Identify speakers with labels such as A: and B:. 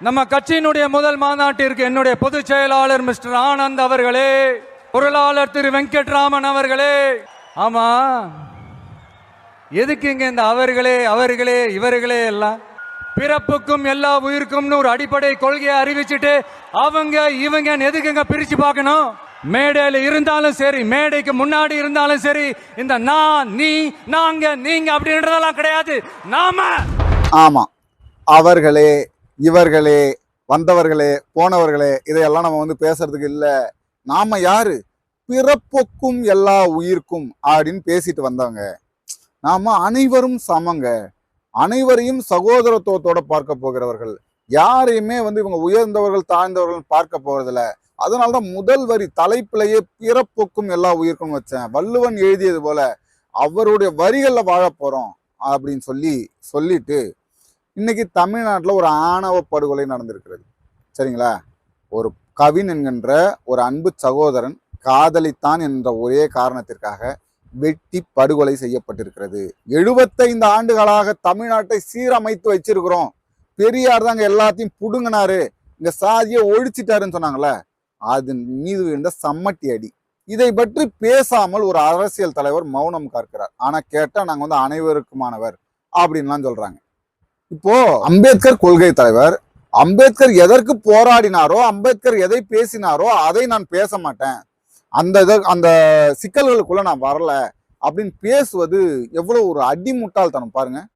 A: நம்ம கட்சியினுடைய முதல் மாநாட்டிற்கு என்னுடைய பொதுச் செயலாளர் மிஸ்டர் ஆனந்த் அவர்களே பொருளாளர் திரு வெங்கட்ராமன் அவர்களே. ஆமா எதுக்குங்க இந்த அவர்களே அவர்களே இவர்களே எல்லாம்? பிறப்புக்கும் எல்லா உயிருக்கும்னு ஒரு அடிப்படை கொள்கையை அறிவிச்சுட்டு அவங்க இவங்க எதுக்குங்க பிரிச்சு பார்க்கணும்? மேடையில் இருந்தாலும் சரி மேடைக்கு முன்னாடி இருந்தாலும் சரி இந்த நான் நீ நாங்க நீங்க அப்படின்றதெல்லாம் கிடையாது. நாம!
B: ஆமா அவர்களே இவர்களே வந்தவர்களே போனவர்களே இதையெல்லாம் நம்ம வந்து பேசுறதுக்கு இல்லை. நாம யாரு? பிறப்புக்கும் எல்லா உயிர்க்கும் அப்படின்னு பேசிட்டு வந்தவங்க. நாம அனைவரும் சமங்க. அனைவரையும் சகோதரத்துவத்தோட பார்க்க போகிறவர்கள். யாரையுமே வந்து இவங்க உயர்ந்தவர்கள் தாழ்ந்தவர்கள் பார்க்க போறதில்ல. அதனால்தான் முதல் வரி தலைப்பிலேயே பிறப்புக்கும் எல்லா உயிர்க்கும் வச்சேன். வள்ளுவன் எழுதியது போல அவருடைய வரிகளில் வாழ போறோம் அப்படின்னு சொல்லி சொல்லிட்டு இன்னைக்கு தமிழ்நாட்டில் ஒரு ஆணவ படுகொலை நடந்திருக்கிறது. சரிங்களா? ஒரு கவின் என்கின்ற ஒரு அன்பு சகோதரன் காதலித்தான் என்ற ஒரே காரணத்திற்காக வெட்டி படுகொலை செய்யப்பட்டிருக்கிறது. எழுபத்தைந்து ஆண்டுகளாக தமிழ்நாட்டை சீரமைத்து வச்சிருக்கிறோம். பெரியார் தாங்க எல்லாத்தையும் புடுங்கினாரு. இங்க சாதியை ஒழிச்சிட்டாருன்னு சொன்னாங்களே அது மீது விழுந்த சம்மட்டி அடி. இதை பற்றி பேசாமல் ஒரு அரசியல் தலைவர் மௌனம் காக்கிறார். ஆனா கேட்டா நாங்க வந்து அனைவருக்குமானவர் அப்படின்லாம் சொல்றாங்க. இப்போ அம்பேத்கர் கொள்கை தலைவர் அம்பேத்கர் எதற்கு போராடினாரோ அம்பேத்கர் எதை பேசினாரோ அதை நான் பேச மாட்டேன். அந்த அந்த சிக்கல்களுக்குள்ள நான் வரல அப்படின்னு பேசுவது எவ்வளவு ஒரு அடிமுட்டாள்தனம் பாருங்க.